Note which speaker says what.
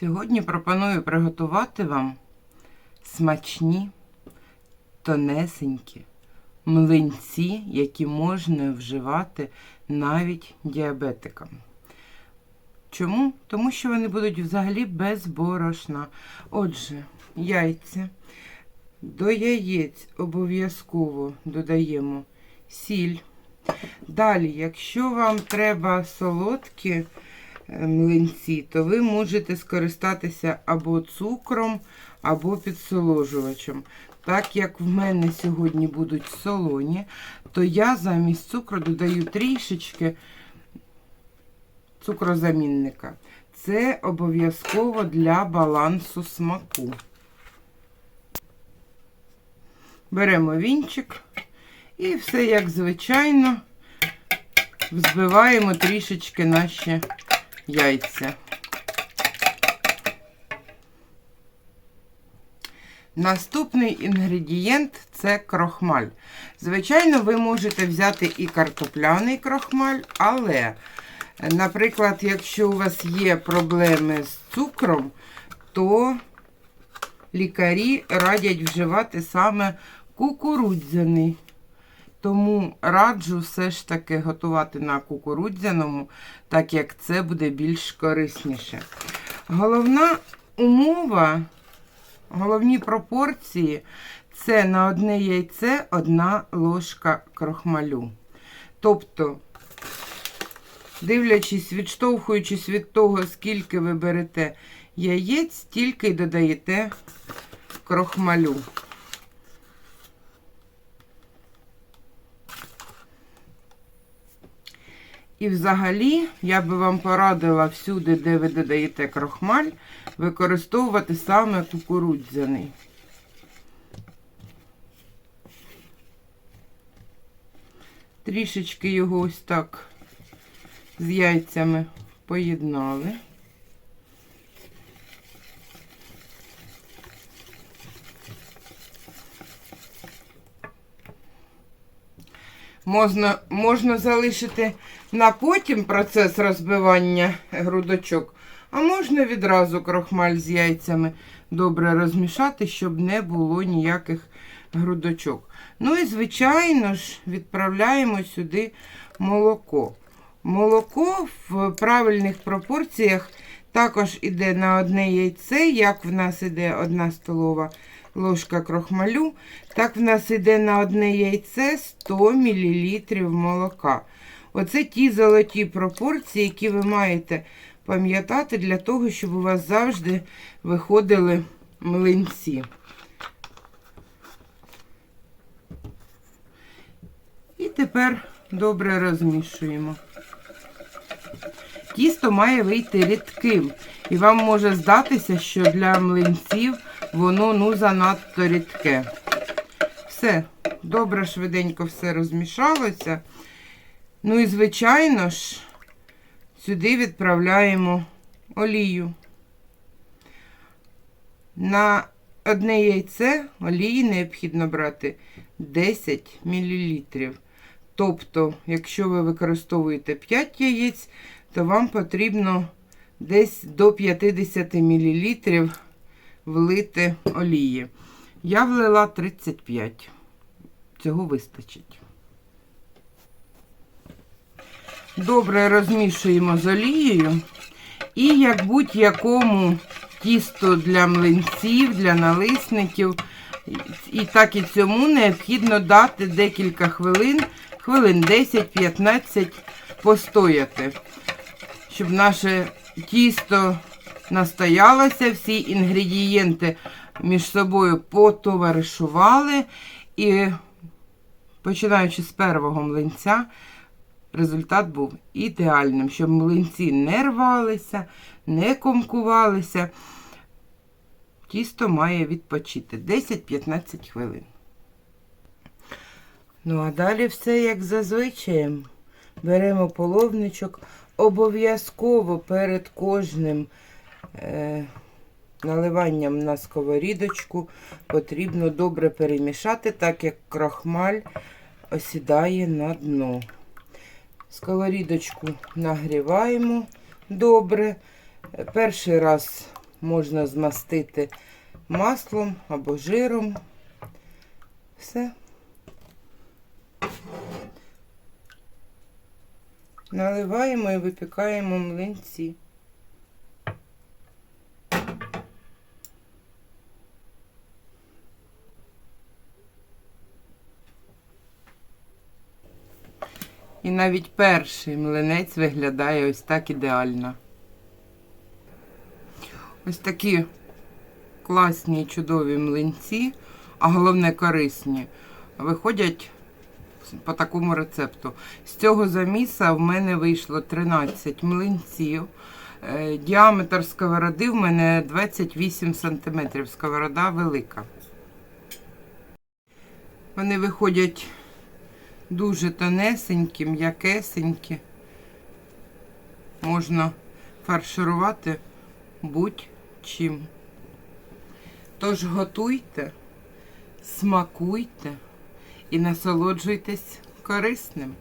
Speaker 1: Сьогодні пропоную приготувати вам смачні, тонесенькі млинці, які можна вживати навіть діабетикам. Чому? Тому що вони будуть взагалі без борошна. Отже, яйця. До яєць обов'язково додаємо сіль. Далі, якщо вам треба солодкі млинці, то ви можете скористатися або цукром, або підсоложувачем. Так як в мене сьогодні будуть солоні, то я замість цукру додаю трішечки цукрозамінника. Це обов'язково для балансу смаку. Беремо вінчик і все як звичайно взбиваємо трішечки наші яйця. Наступний інгредієнт це крохмаль. Звичайно, ви можете взяти і картопляний крохмаль, але, наприклад, якщо у вас є проблеми з цукром, то лікарі радять вживати саме кукурудзяний. Тому раджу все ж таки готувати на кукурудзяному, так як це буде більш корисніше. Головна умова, головні пропорції це на одне яйце одна ложка крохмалю. Тобто, дивлячись, відштовхуючись від того, скільки ви берете яєць, стільки й додаєте крохмалю. І взагалі, я би вам порадила всюди, де ви додаєте крохмаль, використовувати саме кукурудзяний. Трішечки його ось так з яйцями поєднали. Можна, можна залишити на потім процес розбивання грудочок, а можна відразу крохмаль з яйцями добре розмішати, щоб не було ніяких грудочок. Ну і, звичайно ж, відправляємо сюди молоко. Молоко в правильних пропорціях також іде на одне яйце, як в нас іде одна столова ложка крохмалю, так в нас іде на одне яйце 100 мл молока. Оце ті золоті пропорції, які ви маєте пам'ятати для того, щоб у вас завжди виходили млинці. І тепер добре розмішуємо. Тісто має вийти рідким, і вам може здатися, що для млинців воно ну занадто рідке. Все, добре, швиденько все розмішалося. Ну і, звичайно ж, сюди відправляємо олію. На одне яйце олії необхідно брати 10 мл. Тобто, якщо ви використовуєте 5 яєць, то вам потрібно десь до 50 мл влити олії. Я влила 35. Цього вистачить. Добре розмішуємо з олією. І як будь-якому тісто для млинців, для налисників, і так і цьому необхідно дати декілька хвилин, хвилин 10-15 постояти, щоб наше тісто настоялося, всі інгредієнти між собою потоваришували. І починаючи з першого млинця, результат був ідеальним, щоб млинці не рвалися, не комкувалися. Тісто має відпочити 10-15 хвилин. Ну, а далі все як зазвичай. Беремо половничок. Обов'язково перед кожним е, наливанням на сковорідочку потрібно добре перемішати, так як крохмаль осідає на дно. Сковорідочку нагріваємо добре. Перший раз можна змастити маслом або жиром. Все. Наливаємо і випікаємо млинці. І навіть перший млинець виглядає ось так ідеально. Ось такі класні, чудові млинці, а головне корисні, виходять по такому рецепту. З цього заміса в мене вийшло 13 млинців. Е, Діаметр сковороди в мене 28 см. Сковорода велика. Вони виходять дуже тонесенькі, м'якесенькі. Можна фарширувати будь-чим. Тож готуйте, смакуйте і насолоджуйтесь корисним.